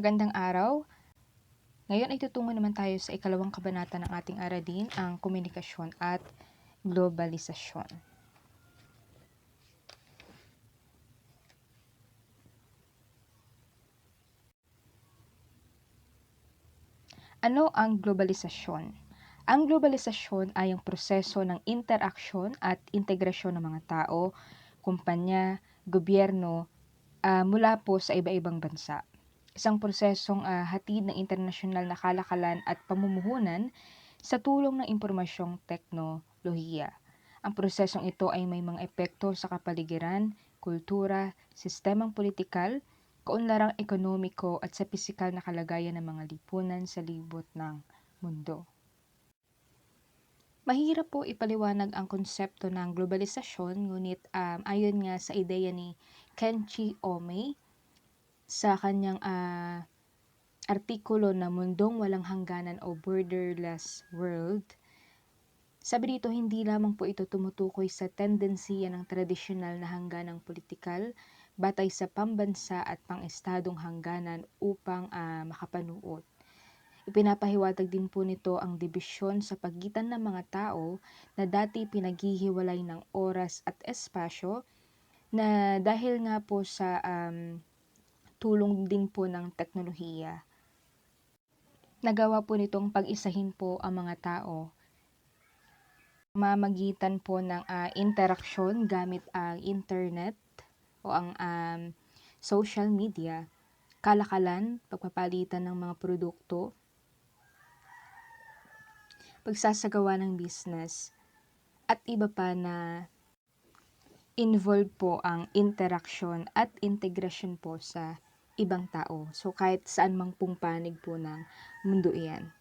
Magandang araw. Ngayon ay tutungo naman tayo sa ikalawang kabanata ng ating aralin, ang komunikasyon at globalisasyon. Ano ang globalisasyon? Ang globalisasyon ay ang proseso ng interaksyon at integrasyon ng mga tao, kumpanya, gobyerno ah, mula po sa iba-ibang bansa. Isang prosesong ah, hatid ng internasyonal na kalakalan at pamumuhunan sa tulong ng impormasyong teknolohiya. Ang prosesong ito ay may mga epekto sa kapaligiran, kultura, sistemang politikal, kaunlarang ekonomiko at sa pisikal na kalagayan ng mga lipunan sa libot ng mundo. Mahirap po ipaliwanag ang konsepto ng globalisasyon, ngunit um, ayon nga sa ideya ni Kenchi Ome sa kanyang ah, artikulo na Mundong Walang Hangganan o Borderless World, sabi dito hindi lamang po ito tumutukoy sa tendensiya ng tradisyonal na hangganang politikal batay sa pambansa at pang-estadong hangganan upang ah, makapanuot. Ipinapahiwatig din po nito ang dibisyon sa pagitan ng mga tao na dati pinaghihiwalay ng oras at espasyo na dahil nga po sa um, tulong din po ng teknolohiya. Nagawa po nitong pag-isahin po ang mga tao. Mamagitan po ng ah, interaksyon gamit ang internet o ang um, social media, kalakalan, pagpapalitan ng mga produkto, pagsasagawa ng business, at iba pa na involved po ang interaksyon at integrasyon po sa ibang tao. So kahit saan mang pong po ng mundo iyan.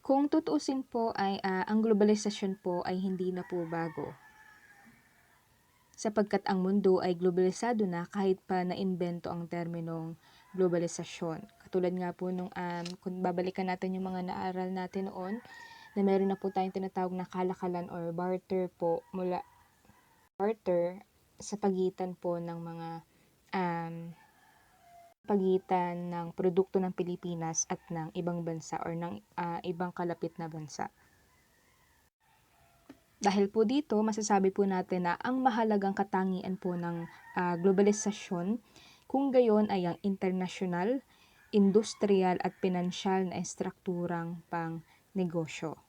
Kung tutuusin po ay ah, ang globalisasyon po ay hindi na po bago. Sapagkat ang mundo ay globalisado na kahit pa naimbento ang terminong globalisasyon. Katulad nga po nung um, kung babalikan natin yung mga naaral natin noon na meron na po tayong tinatawag na kalakalan or barter po mula barter sa pagitan po ng mga um, pagitan ng produkto ng Pilipinas at ng ibang bansa or ng ah, ibang kalapit na bansa. Dahil po dito, masasabi po natin na ang mahalagang katangian po ng ah, globalisasyon kung gayon ay ang internasyonal, industrial at pinansyal na estrukturang pang negosyo.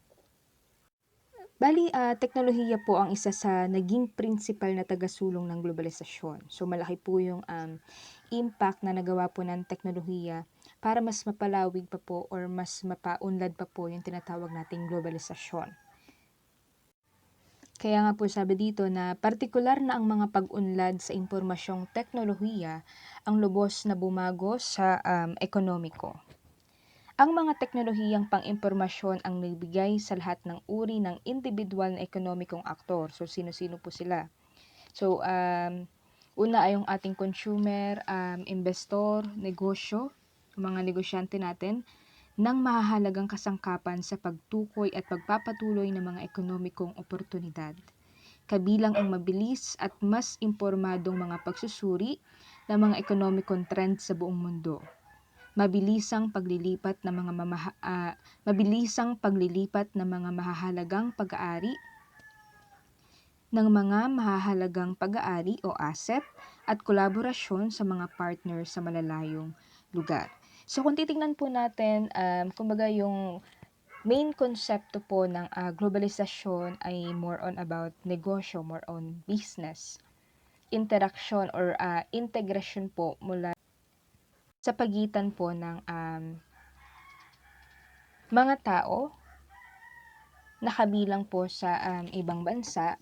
Bali, ah, teknolohiya po ang isa sa naging principal na tagasulong ng globalisasyon. So malaki po yung um, impact na nagawa po ng teknolohiya para mas mapalawig pa po or mas mapaunlad pa po yung tinatawag nating globalisasyon. Kaya nga po sabi dito na partikular na ang mga pag-unlad sa impormasyong teknolohiya ang lubos na bumago sa um, ekonomiko. Ang mga teknolohiyang pang-impormasyon ang nagbigay sa lahat ng uri ng individual na ekonomikong aktor. So, sino-sino po sila? So, um, una ay yung ating consumer, um, investor, negosyo, mga negosyante natin, ng mahahalagang kasangkapan sa pagtukoy at pagpapatuloy ng mga ekonomikong oportunidad. Kabilang ang mabilis at mas impormadong mga pagsusuri ng mga ekonomikong trend sa buong mundo mabilisang paglilipat ng mga mamaha, ah, mabilisang paglilipat ng mga mahahalagang pag-aari ng mga mahahalagang pag-aari o asset at kolaborasyon sa mga partner sa malalayong lugar. So kung titingnan po natin, um, kumbaga yung main konsepto po ng ah, globalisasyon ay more on about negosyo, more on business, interaction or ah, integration po mula sa pagitan po ng um, mga tao na kabilang po sa um, ibang bansa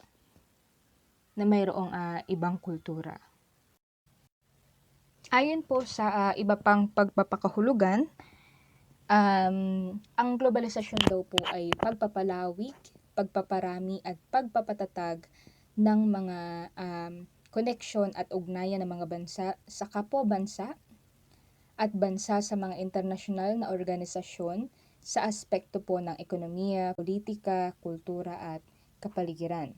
na mayroong ah, ibang kultura. Ayon po sa ah, iba pang pagpapakahulugan, um, ang globalisasyon daw po ay pagpapalawig, pagpaparami at pagpapatatag ng mga um, koneksyon at ugnayan ng mga bansa sa kapwa-bansa at bansa sa mga internasyonal na organisasyon sa aspekto po ng ekonomiya, politika, kultura at kapaligiran.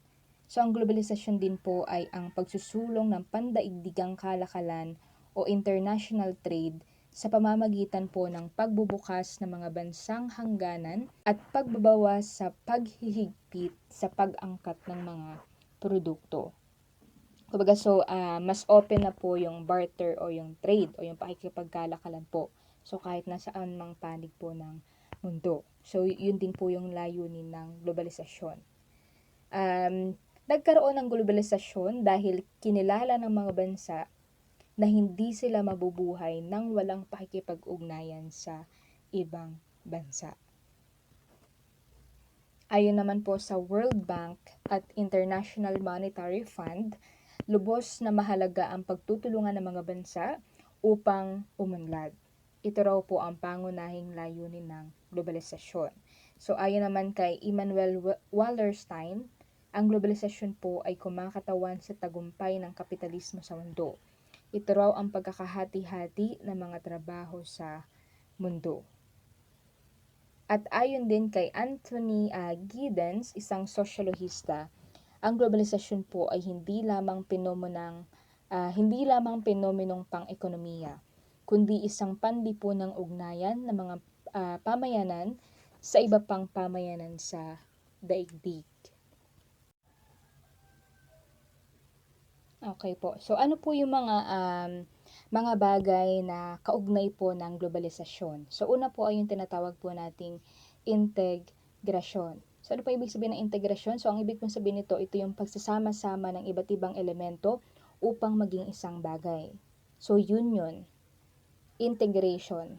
So ang globalisasyon din po ay ang pagsusulong ng pandaigdigang kalakalan o international trade sa pamamagitan po ng pagbubukas ng mga bansang hangganan at pagbabawas sa paghihigpit sa pag-angkat ng mga produkto. Kumbaga so, ah, mas open na po yung barter o yung trade o yung pakikipagkalakalan po. So kahit nasaan mang panig po ng mundo. So yun din po yung layunin ng globalisasyon. Um, nagkaroon ng globalisasyon dahil kinilala ng mga bansa na hindi sila mabubuhay nang walang pakikipag-ugnayan sa ibang bansa. Ayon naman po sa World Bank at International Monetary Fund, lubos na mahalaga ang pagtutulungan ng mga bansa upang umunlad. Ito raw po ang pangunahing layunin ng globalisasyon. So ayon naman kay Immanuel Wallerstein, ang globalisasyon po ay kumakatawan sa tagumpay ng kapitalismo sa mundo ito raw ang pagkakahati-hati ng mga trabaho sa mundo. At ayon din kay Anthony uh, Giddens, isang sosyolohista, ang globalisasyon po ay hindi lamang pinomenang uh, hindi lamang penomenong pang-ekonomiya, kundi isang pandipo ng ugnayan ng mga uh, pamayanan sa iba pang pamayanan sa daigdig. Okay po. So ano po yung mga um, mga bagay na kaugnay po ng globalisasyon? So una po ay yung tinatawag po nating integrasyon. So ano po ibig sabihin ng integrasyon? So ang ibig pong sabihin nito, ito yung pagsasama-sama ng iba't ibang elemento upang maging isang bagay. So union, integration.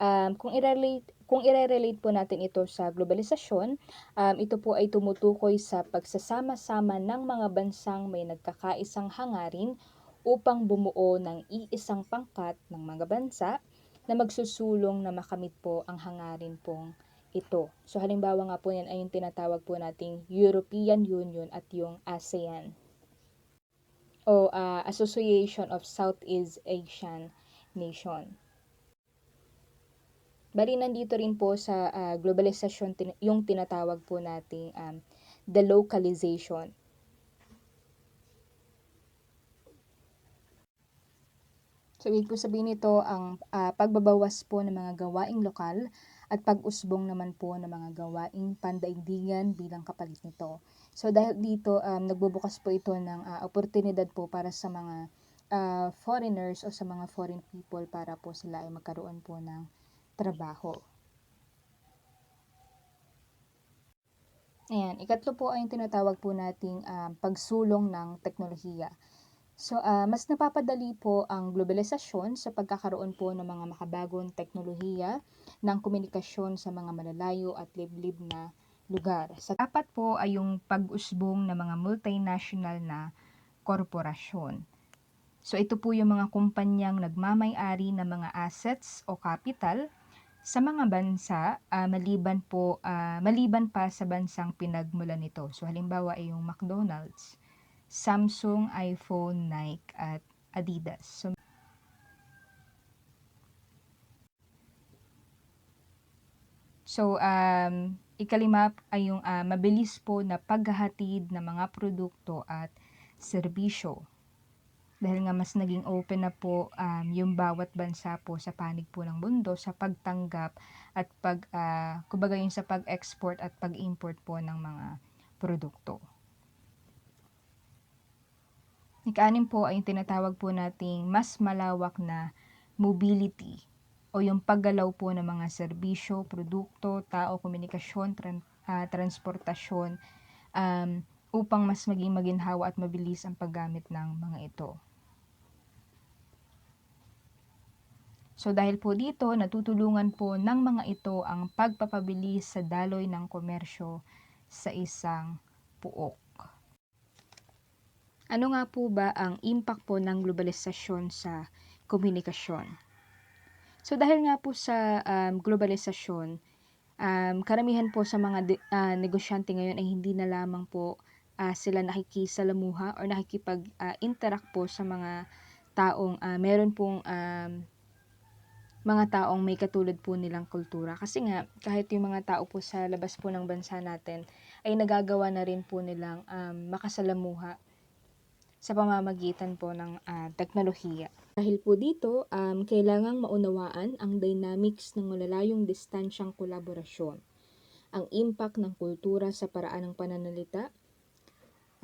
Um, kung i-relate kung i-relate po natin ito sa globalisasyon, um, ito po ay tumutukoy sa pagsasama-sama ng mga bansang may nagkakaisang hangarin upang bumuo ng iisang pangkat ng mga bansa na magsusulong na makamit po ang hangarin pong ito. So halimbawa nga po yan ay yung tinatawag po nating European Union at yung ASEAN o uh, Association of Southeast Asian Nation. Bali, nandito rin po sa uh, globalisasyon tin- yung tinatawag po nating um, the localization. So, ibig po sabihin nito ang uh, pagbabawas po ng mga gawaing lokal at pag-usbong naman po ng mga gawaing pandaigdigan bilang kapalit nito. So, dahil dito, um, nagbubukas po ito ng uh, oportunidad po para sa mga uh, foreigners o sa mga foreign people para po sila ay magkaroon po ng trabaho. Ayan, ikatlo po ay yung tinatawag po nating um, pagsulong ng teknolohiya. So, uh, mas napapadali po ang globalisasyon sa pagkakaroon po ng mga makabagong teknolohiya ng komunikasyon sa mga malalayo at liblib na lugar. Sa apat po ay yung pag-usbong ng mga multinational na korporasyon. So, ito po yung mga kumpanyang nagmamay-ari ng mga assets o capital sa mga bansa, uh, maliban po uh, maliban pa sa bansang pinagmulan nito. So halimbawa ay yung McDonald's, Samsung, iPhone, Nike at Adidas. So So um ikalima ay yung uh, mabilis po na paghahatid ng mga produkto at serbisyo dahil nga mas naging open na po um, yung bawat bansa po sa panig po ng mundo sa pagtanggap at pag uh, kumbaga yung sa pag-export at pag-import po ng mga produkto. Ika-anim po ay tinatawag po nating mas malawak na mobility o yung paggalaw po ng mga serbisyo, produkto, tao, komunikasyon, tran- uh, transportasyon um, upang mas maging maginhawa at mabilis ang paggamit ng mga ito. So dahil po dito, natutulungan po ng mga ito ang pagpapabilis sa daloy ng komersyo sa isang puok. Ano nga po ba ang impact po ng globalisasyon sa komunikasyon? So dahil nga po sa um, globalisasyon, um, karamihan po sa mga de- uh, negosyante ngayon ay hindi na lamang po uh, sila nakikisalamuha or nakikipag-interact uh, po sa mga taong uh, meron pong um, mga taong may katulad po nilang kultura. Kasi nga, kahit yung mga tao po sa labas po ng bansa natin, ay nagagawa na rin po nilang um, makasalamuha sa pamamagitan po ng ah, teknolohiya. Dahil po dito, um, kailangang maunawaan ang dynamics ng malalayong distansyang kolaborasyon, ang impact ng kultura sa paraan ng pananalita,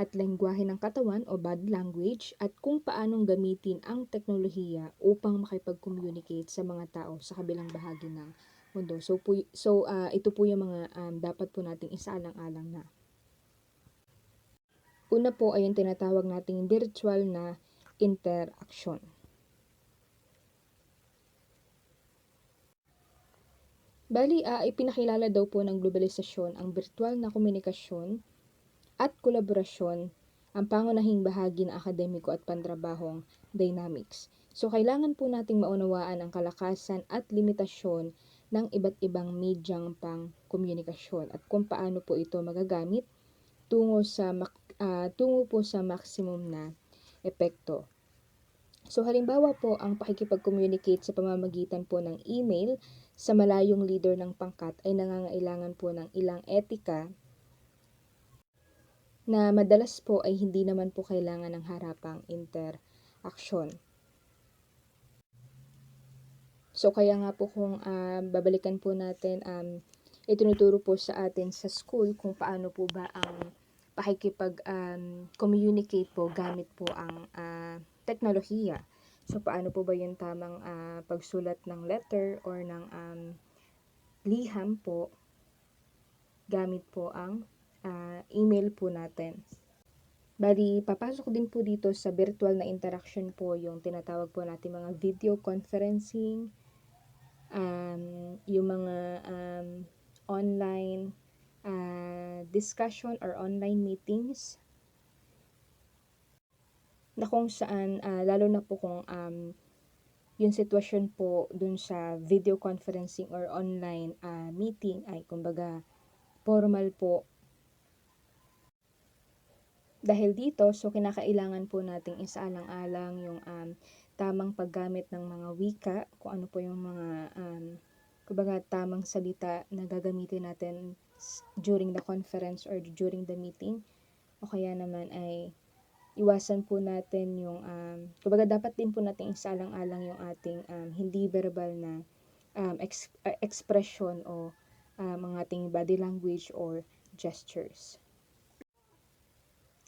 at lengguwahe ng katawan o body language at kung paanong gamitin ang teknolohiya upang makipag-communicate sa mga tao sa kabilang bahagi ng mundo. So, po, so ah, ito po yung mga um, dapat po nating isaalang-alang na. Una po ay yung tinatawag nating virtual na interaction. Bali, ah, ipinakilala daw po ng globalisasyon ang virtual na komunikasyon at kolaborasyon ang pangunahing bahagi ng akademiko at pantrabahong dynamics. So, kailangan po nating maunawaan ang kalakasan at limitasyon ng iba't ibang medyang pang komunikasyon at kung paano po ito magagamit tungo sa mak- ah, tungo po sa maximum na epekto. So halimbawa po ang pakikipag-communicate sa pamamagitan po ng email sa malayong leader ng pangkat ay nangangailangan po ng ilang etika na madalas po ay hindi naman po kailangan ng harapang interaction. So kaya nga po kung ah, babalikan po natin, um, itinuturo po sa atin sa school kung paano po ba ang pakikipag-communicate po gamit po ang ah, teknolohiya. So paano po ba yung tamang ah, pagsulat ng letter or ng um, liham po gamit po ang ah, email po natin. Bali, papasok din po dito sa virtual na interaction po yung tinatawag po natin mga video conferencing, um, yung mga um, online ah, discussion or online meetings na kung saan ah, lalo na po kung um, yung sitwasyon po dun sa video conferencing or online ah, meeting ay kumbaga formal po. Dahil dito, so kinakailangan po nating isaalang-alang yung um, tamang paggamit ng mga wika, kung ano po yung mga um, kumbaga tamang salita na gagamitin natin during the conference or during the meeting. O kaya naman ay iwasan po natin yung um, kumbaga dapat din po nating isaalang-alang yung ating um, hindi verbal na um, ex- uh, expression o um, mga ating body language or gestures.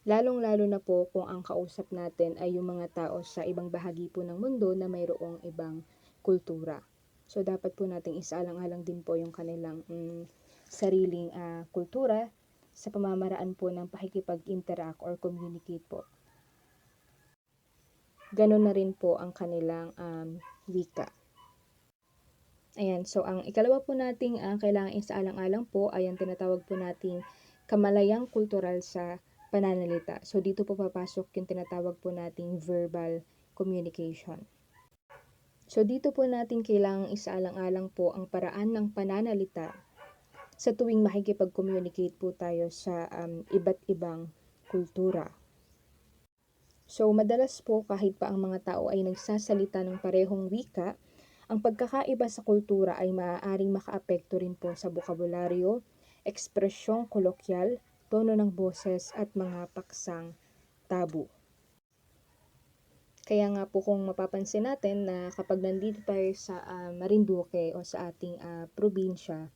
Lalong-lalo na po kung ang kausap natin ay yung mga tao sa ibang bahagi po ng mundo na mayroong ibang kultura. So, dapat po nating isaalang-alang din po yung kanilang mm, sariling ah, kultura sa pamamaraan po ng pakikipag-interact or communicate po. Ganon na rin po ang kanilang um, wika. Ayan, so ang ikalawa po nating ang kailangan isaalang-alang po ay ang tinatawag po nating kamalayang kultural sa pananalita. So, dito po papasok yung tinatawag po nating verbal communication. So, dito po natin kailangang isaalang-alang po ang paraan ng pananalita sa tuwing makikipag-communicate po tayo sa um, iba't ibang kultura. So, madalas po kahit pa ang mga tao ay nagsasalita ng parehong wika, ang pagkakaiba sa kultura ay maaaring makaapekto rin po sa bokabularyo, ekspresyong kolokyal, tono ng boses at mga paksang tabu. Kaya nga po kung mapapansin natin na kapag nandito tayo sa ah, Marinduque o sa ating ah, probinsya,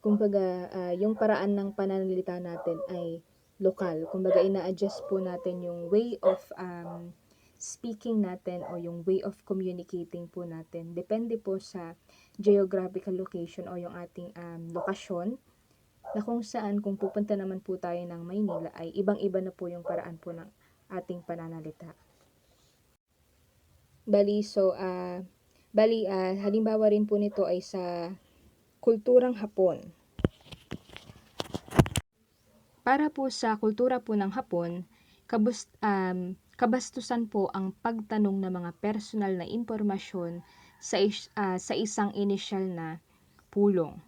kumbaga ah, yung paraan ng pananalita natin ay lokal. Kumbaga ina-adjust po natin yung way of um, speaking natin o yung way of communicating po natin. Depende po sa geographical location o yung ating um, lokasyon na kung saan kung pupunta naman po tayo ng Maynila ay ibang-iba na po yung paraan po ng ating pananalita. Bali, so, ah, bali, ah, halimbawa rin po nito ay sa kulturang Hapon. Para po sa kultura po ng Hapon, kabus, um, kabastusan po ang pagtanong ng mga personal na impormasyon sa, ah, sa isang inisyal na pulong.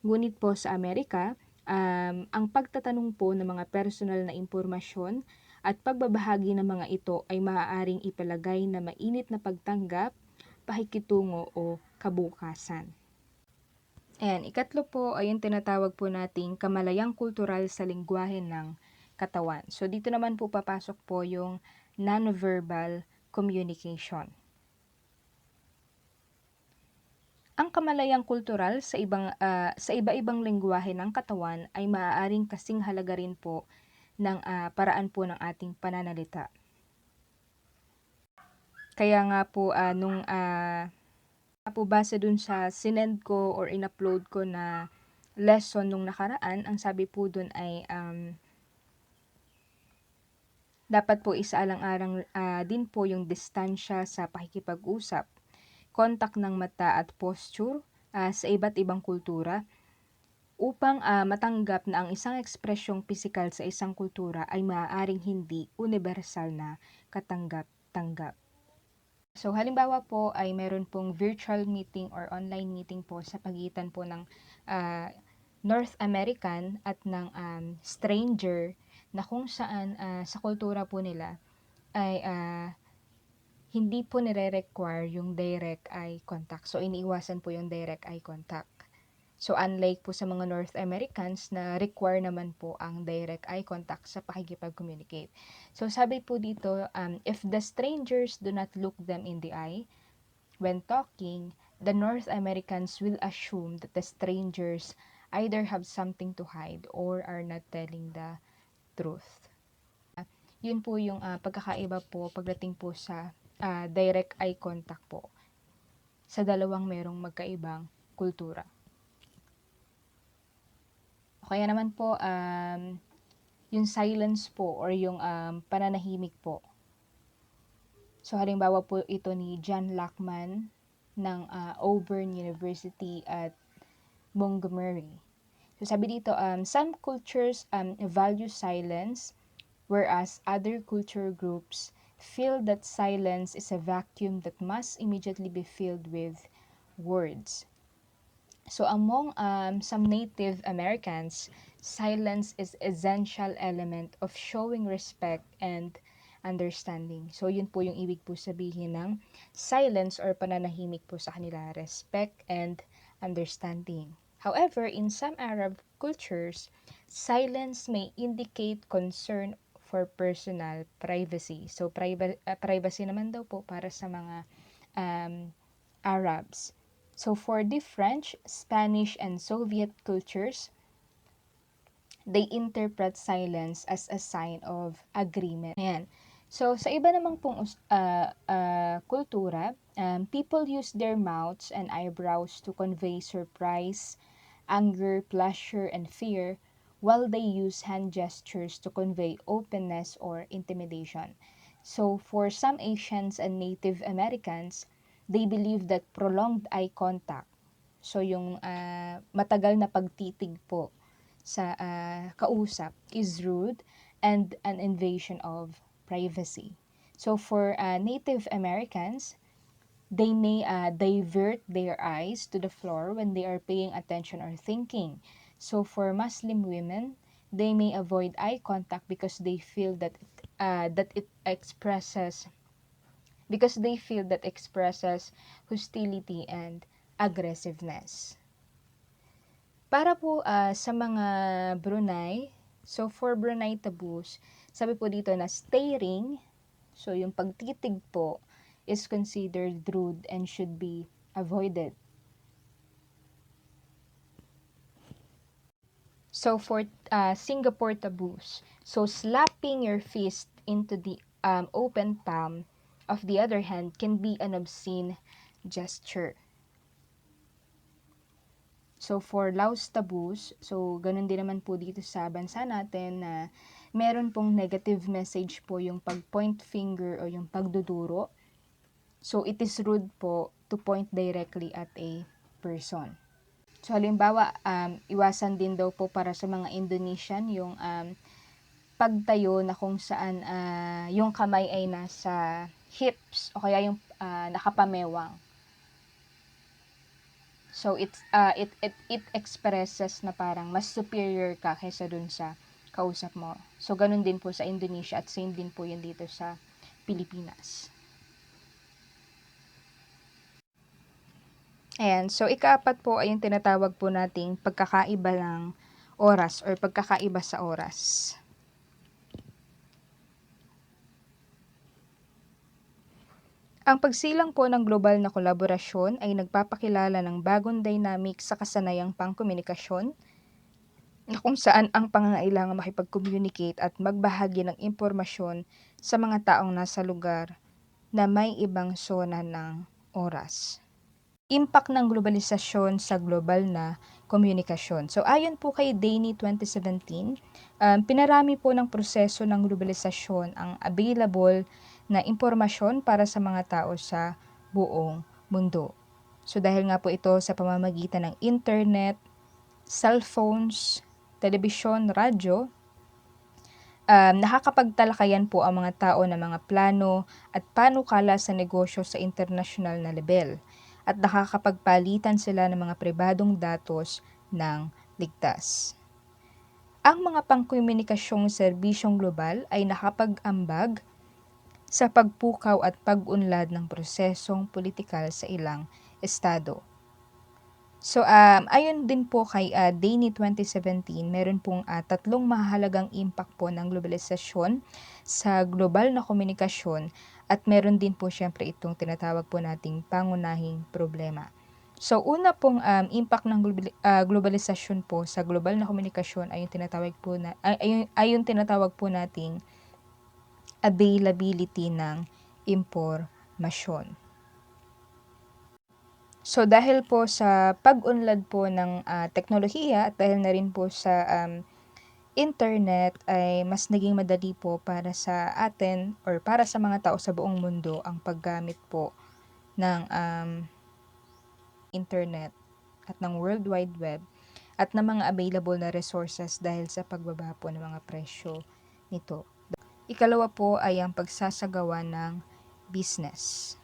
Ngunit po sa Amerika, um, ang pagtatanong po ng mga personal na impormasyon at pagbabahagi ng mga ito ay maaaring ipalagay na mainit na pagtanggap, pakikitungo o kabukasan. Ayan, ikatlo po ay yung tinatawag po nating kamalayang kultural sa lingwahe ng katawan. So, dito naman po papasok po yung nonverbal communication. Ang kamalayang kultural sa ibang ah, sa iba-ibang lengguwahe ng katawan ay maaaring kasing halaga rin po ng ah, paraan po ng ating pananalita. Kaya nga po ah, nung ah, po base dun sa sinend ko or in-upload ko na lesson nung nakaraan, ang sabi po dun ay um, dapat po isaalang-arang ah, din po yung distansya sa pakikipag-usap, kontak ng mata at posture ah, sa iba't ibang kultura upang ah, matanggap na ang isang ekspresyong pisikal sa isang kultura ay maaaring hindi universal na katanggap-tanggap. So halimbawa po ay meron pong virtual meeting or online meeting po sa pagitan po ng ah, North American at ng um, stranger na kung saan ah, sa kultura po nila ay ah, hindi po nire-require yung direct eye contact. So iniiwasan po yung direct eye contact. So unlike po sa mga North Americans na require naman po ang direct eye contact sa pakikipag-communicate. So sabi po dito, um, if the strangers do not look them in the eye when talking, the North Americans will assume that the strangers either have something to hide or are not telling the truth. Yun po yung ah, pagkakaiba po pagdating po sa ah, direct eye contact po sa dalawang merong magkaibang kultura. Kaya naman po, um, yung silence po or yung um, pananahimik po. So halimbawa po ito ni John Lachman ng ah, Auburn University at Montgomery. So sabi dito, um, some cultures um, value silence whereas other culture groups feel that silence is a vacuum that must immediately be filled with words. So among um, some Native Americans, silence is essential element of showing respect and understanding. So yun po yung ibig po sabihin ng silence or pananahimik po sa kanila, respect and understanding. However, in some Arab cultures, silence may indicate concern for personal privacy. So priva- uh, privacy naman daw po para sa mga um, Arabs. So for the French, Spanish, and Soviet cultures, they interpret silence as a sign of agreement. Ayan. So sa iba namang pong uh, uh, kultura, um, people use their mouths and eyebrows to convey surprise, anger, pleasure, and fear, while they use hand gestures to convey openness or intimidation. So for some Asians and Native Americans, they believe that prolonged eye contact, so yung uh, matagal na pagtitig po sa uh, kausap is rude and an invasion of privacy. So for uh, Native Americans, they may uh, divert their eyes to the floor when they are paying attention or thinking. So for Muslim women, they may avoid eye contact because they feel that uh, that it expresses because they feel that expresses hostility and aggressiveness. Para po uh, sa mga Brunei, so for Brunei taboos, sabi po dito na staring, so yung pagtitig po, is considered rude and should be avoided. So for uh, Singapore taboos, so slapping your fist into the um, open palm of the other hand, can be an obscene gesture. So, for Laos taboos, so, ganun din naman po dito sa bansa natin na meron pong negative message po yung pag-point finger o yung pagduduro. So, it is rude po to point directly at a person. So, halimbawa, um, iwasan din daw po para sa mga Indonesian yung um, pagtayo na kung saan uh, yung kamay ay nasa hips o kaya yung uh, nakapamewang. So it uh, it it it expresses na parang mas superior ka kaysa dun sa kausap mo. So ganun din po sa Indonesia at same din po yun dito sa Pilipinas. Ayan, so ikaapat po ay yung tinatawag po nating pagkakaiba ng oras or pagkakaiba sa oras. Ang pagsilang po ng global na kolaborasyon ay nagpapakilala ng bagong dynamic sa kasanayang pangkomunikasyon na kung saan ang pangangailangan makipag-communicate at magbahagi ng impormasyon sa mga taong nasa lugar na may ibang zona ng oras. Impact ng globalisasyon sa global na komunikasyon. So ayon po kay Daney 2017, um, pinarami po ng proseso ng globalisasyon ang available na impormasyon para sa mga tao sa buong mundo. So dahil nga po ito sa pamamagitan ng internet, cellphones, telebisyon, radyo, um, nakakapagtalakayan po ang mga tao ng mga plano at panukala sa negosyo sa international na level at nakakapagpalitan sila ng mga pribadong datos ng ligtas. Ang mga pangkomunikasyong serbisyong global ay nakapag-ambag sa pagpukaw at pag-unlad ng prosesong politikal sa ilang estado. So, um, ayon din po kay uh, Daney 2017, meron pong uh, tatlong mahalagang impact po ng globalisasyon sa global na komunikasyon at meron din po syempre itong tinatawag po nating pangunahing problema. So una pong um, impact ng global, uh, globalisasyon po sa global na komunikasyon ay yung tinatawag po na ay, ay, ay yung tinatawag po nating availability ng impormasyon. So dahil po sa pag-unlad po ng uh, teknolohiya at dahil na rin po sa um, internet ay mas naging madali po para sa atin or para sa mga tao sa buong mundo ang paggamit po ng um, internet at ng World Wide Web at ng mga available na resources dahil sa pagbaba po ng mga presyo nito. Ikalawa po ay ang pagsasagawa ng business.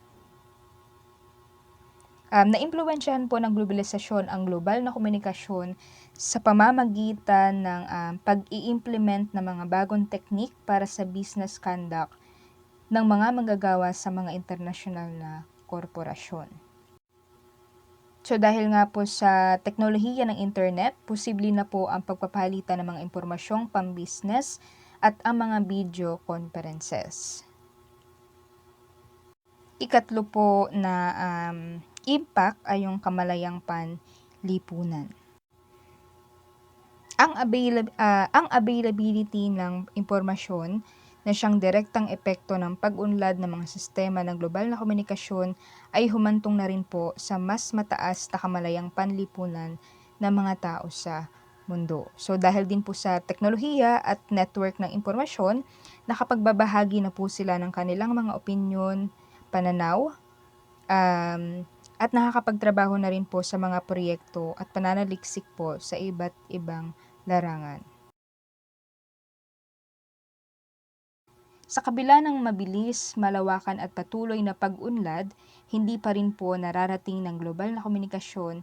Um, naimpluwensyahan po ng globalisasyon ang global na komunikasyon sa pamamagitan ng um, pag-i-implement ng mga bagong teknik para sa business conduct ng mga manggagawa sa mga internasyonal na korporasyon. So dahil nga po sa teknolohiya ng internet, posible na po ang pagpapalitan ng mga impormasyong pang-business at ang mga video conferences. Ikatlo po na um, impact ay yung kamalayang panlipunan. Ang, avail- uh, ang availability ng impormasyon na siyang direktang epekto ng pag-unlad ng mga sistema ng global na komunikasyon ay humantong na rin po sa mas mataas na kamalayang panlipunan ng mga tao sa mundo. So dahil din po sa teknolohiya at network ng impormasyon, nakapagbabahagi na po sila ng kanilang mga opinyon, pananaw, um, at nakakapagtrabaho na rin po sa mga proyekto at pananaliksik po sa iba't ibang larangan. Sa kabila ng mabilis, malawakan at patuloy na pag-unlad, hindi pa rin po nararating ng global na komunikasyon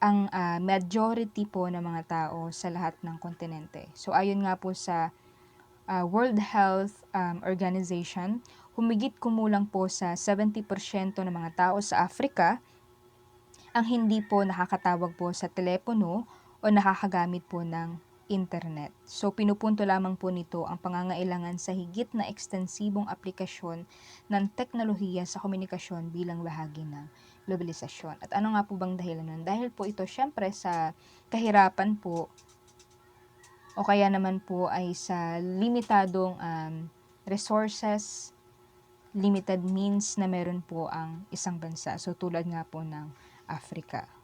ang uh, majority po ng mga tao sa lahat ng kontinente. So ayon nga po sa uh, World Health um, Organization, humigit kumulang po sa 70% ng mga tao sa Africa ang hindi po nakakatawag po sa telepono o nakakagamit po ng internet. So pinupunto lamang po nito ang pangangailangan sa higit na ekstensibong aplikasyon ng teknolohiya sa komunikasyon bilang bahagi ng globalisasyon. At ano nga po bang dahilan nun? Dahil po ito syempre sa kahirapan po o kaya naman po ay sa limitadong um, resources, limited means na meron po ang isang bansa. So tulad nga po ng Africa.